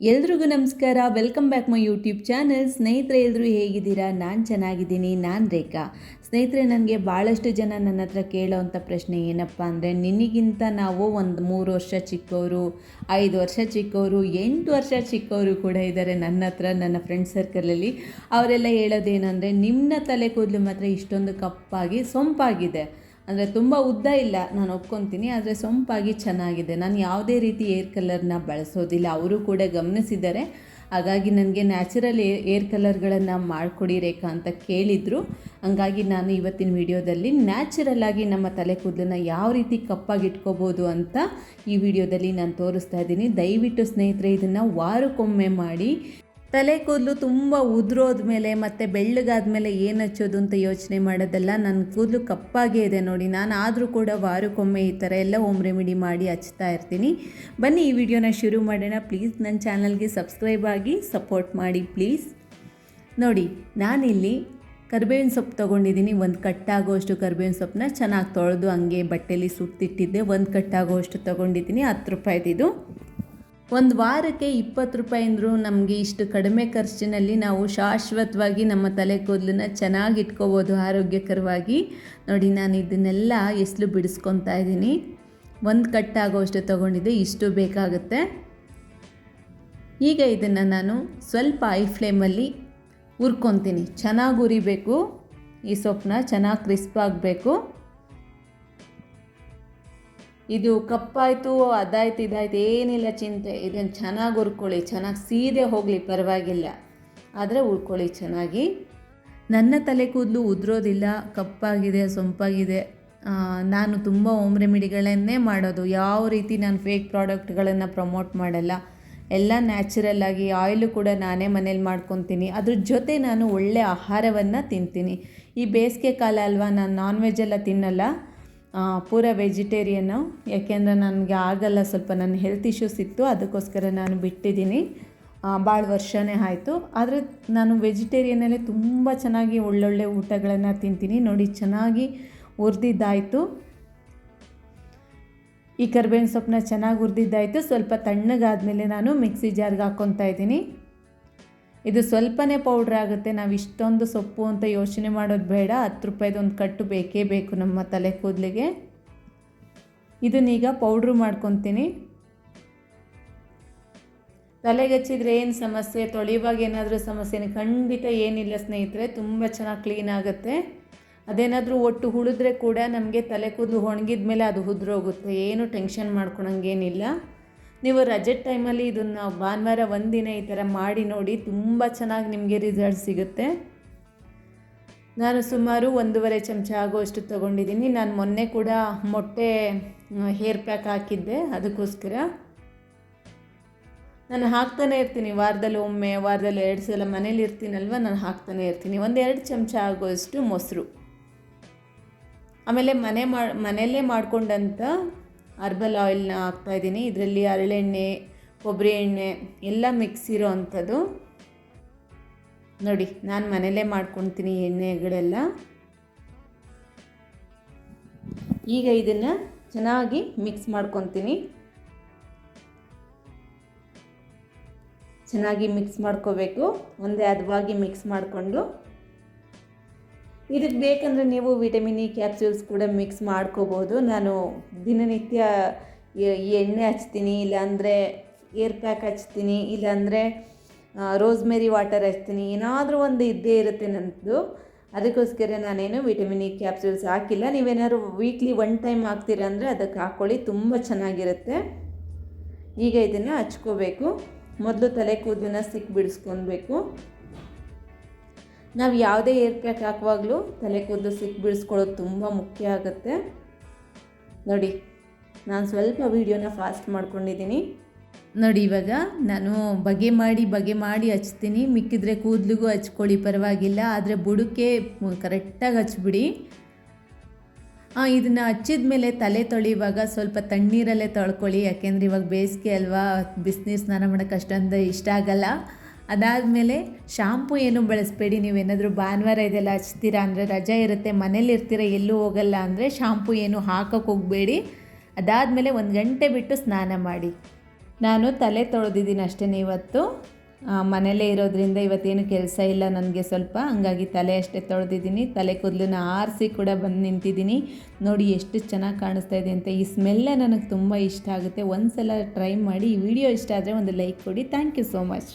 ಎಲ್ರಿಗೂ ನಮಸ್ಕಾರ. Welcome back my YouTube channel ಸ್ನೇಹಿತರೆ ಎಲ್ಲರೂ ಹೇಗಿದ್ದೀರಾ? ನಾನು ಚೆನ್ನಾಗಿದ್ದೀನಿ. ನಾನು ರೇಖಾ. ಸ್ನೇಹಿತರೆ, ನನಗೆ ಭಾಳಷ್ಟು ಜನ ನನ್ನ ಹತ್ರ ಕೇಳೋವಂಥ ಪ್ರಶ್ನೆ ಏನಪ್ಪ ಅಂದರೆ, ನಿನಗಿಂತ ನಾವು ಒಂದು ಮೂರು ವರ್ಷ ಚಿಕ್ಕವರು ಐದು ವರ್ಷ ಚಿಕ್ಕವರು ಎಂಟು ವರ್ಷ ಚಿಕ್ಕವರು ಕೂಡ ಇದ್ದಾರೆ ನನ್ನ ಹತ್ರ, ನನ್ನ ಫ್ರೆಂಡ್ ಸರ್ಕಲಲ್ಲಿ ಅವರೆಲ್ಲ ಹೇಳೋದೇನೆಂದರೆ ನಿಮ್ಮ ತಲೆ ಕೂದಲು ಮಾತ್ರ ಇಷ್ಟೊಂದು ಕಪ್ಪಾಗಿ, ಸೊಂಪಾಗಿದೆ. ಅಂದರೆ ತುಂಬ ಉದ್ದ ಇಲ್ಲ, ನಾನು ಒಪ್ಕೊತೀನಿ, ಆದರೆ ಸೊಂಪಾಗಿ ಚೆನ್ನಾಗಿದೆ. ನಾನು ಯಾವುದೇ ರೀತಿ ಏರ್ ಕಲರ್ನ ಬಳಸೋದಿಲ್ಲ. ಅವರು ಕೂಡ ಗಮನಿಸಿದ್ದಾರೆ. ಹಾಗಾಗಿ ನನಗೆ ನ್ಯಾಚುರಲ್ ಏರ್ ಕಲರ್ಗಳನ್ನು ಮಾಡಿಕೊಡಿ ರೇಖಾ ಅಂತ ಕೇಳಿದರು. ಹಂಗಾಗಿ ನಾನು ಇವತ್ತಿನ ವಿಡಿಯೋದಲ್ಲಿ ನ್ಯಾಚುರಲ್ ಆಗಿ ನಮ್ಮ ತಲೆ ಕೂದಲನ್ನು ಯಾವ ರೀತಿ ಕಪ್ಪಾಗಿ ಇಟ್ಕೋಬೋದು ಅಂತ ಈ ವಿಡಿಯೋದಲ್ಲಿ ನಾನು ತೋರಿಸ್ತಾ ಇದ್ದೀನಿ. ದಯವಿಟ್ಟು ಸ್ನೇಹಿತರೆ, ಇದನ್ನು ವಾರಕ್ಕೊಮ್ಮೆ ಮಾಡಿ. ತಲೆ ಕೂದಲು ತುಂಬ ಉದುರೋದ್ಮೇಲೆ ಮತ್ತು ಬೆಳ್ಳಗಾದ್ಮೇಲೆ ಏನು ಹಚ್ಚೋದು ಅಂತ ಯೋಚನೆ ಮಾಡೋದಲ್ಲ ನನ್ನ ಕೂದಲು ಕಪ್ಪಾಗೇ ಇದೆ ನೋಡಿ. ನಾನು ಆದರೂ ಕೂಡ ವಾರಕ್ಕೊಮ್ಮೆ ಈ ಥರ ಎಲ್ಲ ಹೋಮ್ ರೆಮಿಡಿ ಮಾಡಿ ಹಚ್ತಾ ಇರ್ತೀನಿ. ಬನ್ನಿ ಈ ವಿಡಿಯೋನ ಶುರು ಮಾಡೋಣ. ಪ್ಲೀಸ್ ನನ್ನ ಚಾನಲ್ಗೆ ಸಬ್ಸ್ಕ್ರೈಬ್ ಆಗಿ ಸಪೋರ್ಟ್ ಮಾಡಿ ಪ್ಲೀಸ್. ನೋಡಿ, ನಾನಿಲ್ಲಿ ಕರ್ಬೇವಿನ ಸೊಪ್ಪು ತೊಗೊಂಡಿದ್ದೀನಿ. ಒಂದು ಕಟ್ಟಾಗೋಷ್ಟು ಕರ್ಬೇವಿನ ಸೊಪ್ಪನ್ನ ಚೆನ್ನಾಗಿ ತೊಳೆದು ಹಂಗೆ ಬಟ್ಟೆಲಿ ಸುತ್ತಿಟ್ಟಿದ್ದೆ. ಒಂದು ಕಟ್ಟಾಗೋಷ್ಟು ತೊಗೊಂಡಿದ್ದೀನಿ. ಹತ್ತು ರೂಪಾಯಿದಿದು. ಒಂದು ವಾರಕ್ಕೆ ಇಪ್ಪತ್ತು ರೂಪಾಯಿ ಅಂದರೂ ನಮಗೆ ಇಷ್ಟು ಕಡಿಮೆ ಖರ್ಚಿನಲ್ಲಿ ನಾವು ಶಾಶ್ವತವಾಗಿ ನಮ್ಮ ತಲೆ ಕೂದಲನ್ನ ಚೆನ್ನಾಗಿ ಇಟ್ಕೋಬೋದು ಆರೋಗ್ಯಕರವಾಗಿ. ನೋಡಿ, ನಾನು ಇದನ್ನೆಲ್ಲ ಎಸ್ಲು ಬಿಡಿಸ್ಕೊತಾ ಇದ್ದೀನಿ. ಒಂದು ಕಟ್ಟಾಗೋಷ್ಟು ತೊಗೊಂಡಿದ್ದೆ, ಇಷ್ಟು ಬೇಕಾಗುತ್ತೆ. ಈಗ ಇದನ್ನು ನಾನು ಸ್ವಲ್ಪ ಐ ಫ್ಲೇಮಲ್ಲಿ ಹುರ್ಕೊತೀನಿ. ಚೆನ್ನಾಗಿ ಉರಿಬೇಕು ಈ ಸೊಪ್ಪನ್ನ ಚೆನ್ನಾಗಿ ಕ್ರಿಸ್ಪ್ ಆಗಬೇಕು. ಇದು ಕಪ್ಪಾಯಿತು, ಅದಾಯ್ತು, ಇದಾಯ್ತು, ಏನಿಲ್ಲ ಚಿಂತೆ. ಇದನ್ನು ಚೆನ್ನಾಗಿ ಹುರ್ಕೊಳ್ಳಿ, ಚೆನ್ನಾಗಿ ಸೀದೆ ಹೋಗಲಿ, ಪರವಾಗಿಲ್ಲ. ಆದರೆ ಉಳ್ಕೊಳ್ಳಿ ಚೆನ್ನಾಗಿ. ನನ್ನ ತಲೆ ಕೂದಲು ಉದುರೋದಿಲ್ಲ, ಕಪ್ಪಾಗಿದೆ, ಸೊಂಪಾಗಿದೆ. ನಾನು ತುಂಬ ಹೋಮ್ ರೆಮಿಡಿಗಳನ್ನೇ ಮಾಡೋದು. ಯಾವ ರೀತಿ ನಾನು ಫೇಕ್ ಪ್ರಾಡಕ್ಟ್ಗಳನ್ನು ಪ್ರಮೋಟ್ ಮಾಡಲ್ಲ. ಎಲ್ಲ ನ್ಯಾಚುರಲ್ ಆಗಿ ಆಯಿಲು ಕೂಡ ನಾನೇ ಮನೇಲಿ ಮಾಡ್ಕೊತೀನಿ. ಅದ್ರ ಜೊತೆ ನಾನು ಒಳ್ಳೆ ಆಹಾರವನ್ನು ತಿಂತೀನಿ. ಈ ಬೇಸಿಗೆ ಕಾಲ ಅಲ್ವಾ, ನಾನು ನಾನ್ ವೆಜ್ ಎಲ್ಲ ತಿನ್ನಲ್ಲ. ಪೂರ ವೆಜಿಟೇರಿಯನ್ನು ಯಾಕೆಂದರೆ ನನಗೆ ಆಗಲ್ಲ ಸ್ವಲ್ಪ ನನ್ನ ಹೆಲ್ತ್ ಇಶ್ಯೂಸ್ ಇತ್ತು, ಅದಕ್ಕೋಸ್ಕರ ನಾನು ಬಿಟ್ಟಿದ್ದೀನಿ. ಭಾಳ ವರ್ಷವೇ ಆಯಿತು. ಆದರೆ ನಾನು ವೆಜಿಟೇರಿಯನಲ್ಲೇ ತುಂಬ ಚೆನ್ನಾಗಿ ಒಳ್ಳೊಳ್ಳೆ ಊಟಗಳನ್ನು ತಿಂತೀನಿ. ನೋಡಿ, ಚೆನ್ನಾಗಿ ಹುರಿದಿದ್ದಾಯಿತು ಈ ಕರ್ಬೇವಿನ ಸೊಪ್ಪನ್ನ ಚೆನ್ನಾಗಿ ಹುರಿದಿದ್ದಾಯಿತು ಸ್ವಲ್ಪ ತಣ್ಣಗಾದಮೇಲೆ ನಾನು ಮಿಕ್ಸಿ ಜಾರ್ಗೆ ಹಾಕ್ಕೊತಾ ಇದ್ದೀನಿ. ಇದು ಸ್ವಲ್ಪನೇ ಪೌಡ್ರ್ ಆಗುತ್ತೆ. ನಾವು ಇಷ್ಟೊಂದು ಸೊಪ್ಪು ಅಂತ ಯೋಚನೆ ಮಾಡೋದು ಬೇಡ. ಹತ್ತು ರೂಪಾಯಿದು ಒಂದು ಕಟ್ಟು ಬೇಕೇ ಬೇಕು ನಮ್ಮ ತಲೆ ಕೂದಲಿಗೆ. ಇದನ್ನೀಗ ಪೌಡ್ರು ಮಾಡ್ಕೊತೀನಿ. ತಲೆಗೆ ಹಚ್ಚಿದ್ರೆ ಏನು ಸಮಸ್ಯೆ? ತೊಳೆಯುವಾಗ ಏನಾದರೂ ಸಮಸ್ಯೆ? ಖಂಡಿತ ಏನಿಲ್ಲ ಸ್ನೇಹಿತರೆ, ತುಂಬ ಚೆನ್ನಾಗಿ ಕ್ಲೀನ್ ಆಗುತ್ತೆ. ಅದೇನಾದರೂ ಒಟ್ಟು ಹುಳಿದ್ರೆ ಕೂಡ ನಮಗೆ ತಲೆ ಕೂದಲು ಒಣಗಿದ ಮೇಲೆ ಅದು ಉದುರೋಗುತ್ತೆ. ಏನು ಟೆನ್ಷನ್ ಮಾಡ್ಕೊಳಂಗೇನಿಲ್ಲ ನೀವು ರಜೆ ಟೈಮಲ್ಲಿ ಇದನ್ನು ಭಾನುವಾರ ಒಂದಿನ ಈ ಥರ ಮಾಡಿ ನೋಡಿ ತುಂಬ ಚೆನ್ನಾಗಿ ನಿಮಗೆ ರಿಸಲ್ಟ್ ಸಿಗುತ್ತೆ. ನಾನು ಸುಮಾರು ಒಂದೂವರೆ ಚಮಚ ಆಗೋಷ್ಟು ತೊಗೊಂಡಿದ್ದೀನಿ. ನಾನು ಮೊನ್ನೆ ಕೂಡ ಮೊಟ್ಟೆ ಹೇರ್ ಪ್ಯಾಕ್ ಹಾಕಿದ್ದೆ ಅದಕ್ಕೋಸ್ಕರ. ನಾನು ಹಾಕ್ತಾನೆ ಇರ್ತೀನಿ. ವಾರದಲ್ಲಿ ಒಮ್ಮೆ, ವಾರದಲ್ಲಿ ಎರಡು ಸಲ ಮನೇಲಿ ಇರ್ತೀನಲ್ವ, ನಾನು ಹಾಕ್ತಾನೆ ಇರ್ತೀನಿ. ಒಂದೆರಡು ಚಮಚ ಆಗೋಷ್ಟು ಮೊಸರು. ಆಮೇಲೆ ಮನೆ ಮಾಡಿ ಮನೆಯಲ್ಲೇ ಮಾಡ್ಕೊಂಡಂಥ ಅರ್ಬಲ್ ಆಯಿಲ್ನ ಹಾಕ್ತಾಯಿದ್ದೀನಿ ಇದರಲ್ಲಿ ಹರಳೆಣ್ಣೆ ಕೊಬ್ಬರಿ ಎಣ್ಣೆ ಎಲ್ಲ ಮಿಕ್ಸ್ ಇರೋ ಅಂಥದ್ದು. ನೋಡಿ, ನಾನು ಮನೇಲೇ ಮಾಡ್ಕೊತೀನಿ ಎಣ್ಣೆಗಳೆಲ್ಲ. ಈಗ ಇದನ್ನು ಚೆನ್ನಾಗಿ ಮಿಕ್ಸ್ ಮಾಡ್ಕೊತೀನಿ. ಚೆನ್ನಾಗಿ ಮಿಕ್ಸ್ ಮಾಡ್ಕೋಬೇಕು. ಒಂದೇ ಹದವಾಗಿ ಮಿಕ್ಸ್ ಮಾಡಿಕೊಂಡು. ಇದಕ್ಕೆ ಬೇಕಂದರೆ ನೀವು ವಿಟಮಿನ್ ಇ ಕ್ಯಾಪ್ಸ್ಯೂಲ್ಸ್ ಕೂಡ ಮಿಕ್ಸ್ ಮಾಡ್ಕೋಬೋದು. ನಾನು ದಿನನಿತ್ಯ ಎಣ್ಣೆ ಹಚ್ತೀನಿ, ಇಲ್ಲಾಂದರೆ ಏರ್ ಪ್ಯಾಕ್ ಹಚ್ತೀನಿ, ಇಲ್ಲಾಂದರೆ ರೋಸ್ಮೆರಿ ವಾಟರ್ ಹಚ್ತೀನಿ. ಏನಾದರೂ ಒಂದು ಇದ್ದೇ ಇರುತ್ತೆ ನನ್ನದು ಅದಕ್ಕೋಸ್ಕರ ನಾನೇನು ವಿಟಮಿನ್ ಇ ಕ್ಯಾಪ್ಸ್ಯೂಲ್ಸ್ ಹಾಕಿಲ್ಲ. ನೀವೇನಾದ್ರು ವೀಕ್ಲಿ ಒನ್ ಟೈಮ್ ಹಾಕ್ತೀರ ಅಂದರೆ ಅದಕ್ಕೆ ಹಾಕ್ಕೊಳ್ಳಿ ತುಂಬ ಚೆನ್ನಾಗಿರುತ್ತೆ. ಈಗ ಇದನ್ನು ಹಚ್ಕೋಬೇಕು. ಮೊದಲು ತಲೆ ಕೂದಲನ್ನ ಸಿಕ್ಕಿ ಬಿಡಿಸ್ಕೊಳ್ಬೇಕು ನಾವು ಯಾವುದೇ ಏರ್ ಪ್ಯಾಕ್ ಹಾಕುವಾಗಲೂ ತಲೆ ಕೂದಲು ಸಿಕ್ಕಿ ಬಿಡಿಸ್ಕೊಳ್ಳೋದು ತುಂಬ ಮುಖ್ಯ ಆಗುತ್ತೆ. ನೋಡಿ, ನಾನು ಸ್ವಲ್ಪ ವೀಡಿಯೋನ ಫಾಸ್ಟ್ ಮಾಡ್ಕೊಂಡಿದ್ದೀನಿ ನೋಡಿ, ಇವಾಗ ನಾನು ಬಗೆ ಮಾಡಿ ಬಗೆ ಮಾಡಿ ಹಚ್ತೀನಿ. ಮಿಕ್ಕಿದ್ರೆ ಕೂದಲಿಗೂ ಹಚ್ಕೊಳ್ಳಿ, ಪರವಾಗಿಲ್ಲ. ಆದರೆ ಬುಡಕ್ಕೆ ಕರೆಕ್ಟಾಗಿ ಹಚ್ಬಿಡಿ. ಇದನ್ನು ಹಚ್ಚಿದ ಮೇಲೆ ತಲೆ ತೊಳೆಯುವಾಗ ಸ್ವಲ್ಪ ತಣ್ಣೀರಲ್ಲೇ ತೊಳ್ಕೊಳ್ಳಿ. ಯಾಕೆಂದರೆ ಇವಾಗ ಬೇಸಿಗೆ ಅಲ್ವಾ, ಬಿಸಿನೀರು ಸ್ನಾನ ಮಾಡೋಕ್ಕೆ ಅಷ್ಟೊಂದು ಇಷ್ಟ ಆಗಲ್ಲ. ಅದಾದಮೇಲೆ ಶಾಂಪು ಏನು ಬಳಸಬೇಡಿ ನೀವೇನಾದರೂ ಭಾನುವಾರ ಇದೆಲ್ಲ ಹಚ್ತೀರಾ ಅಂದರೆ ರಜಾ ಇರುತ್ತೆ, ಮನೇಲಿ ಇರ್ತೀರ, ಎಲ್ಲೂ ಹೋಗಲ್ಲ ಅಂದರೆ ಶಾಂಪು ಏನು ಹಾಕೋಕ್ಕೆ ಹೋಗಬೇಡಿ. ಅದಾದಮೇಲೆ ಒಂದು ಗಂಟೆ ಬಿಟ್ಟು ಸ್ನಾನ ಮಾಡಿ. ನಾನು ತಲೆ ತೊಳೆದಿದ್ದೀನಿ ಅಷ್ಟೇ ಇವತ್ತು ಮನೇಲೇ ಇರೋದ್ರಿಂದ ಇವತ್ತೇನು ಕೆಲಸ ಇಲ್ಲ ನನಗೆ ಸ್ವಲ್ಪ, ಹಂಗಾಗಿ ತಲೆ ಅಷ್ಟೇ ತೊಳೆದಿದ್ದೀನಿ. ತಲೆ ಕೂದಲನ್ನ ಆರಿಸಿ ಕೂಡ ಬಂದು ನಿಂತಿದ್ದೀನಿ. ನೋಡಿ ಎಷ್ಟು ಚೆನ್ನಾಗಿ ಕಾಣಿಸ್ತಾ ಇದೆ ಅಂತ. ಈ ಸ್ಮೆಲ್ಲೇ ನನಗೆ ತುಂಬ ಇಷ್ಟ ಆಗುತ್ತೆ. ಒಂದು ಸಲ ಟ್ರೈ ಮಾಡಿ, ಈ ವಿಡಿಯೋ ಇಷ್ಟ ಆದರೆ ಒಂದು ಲೈಕ್ ಕೊಡಿ. Thank you so much.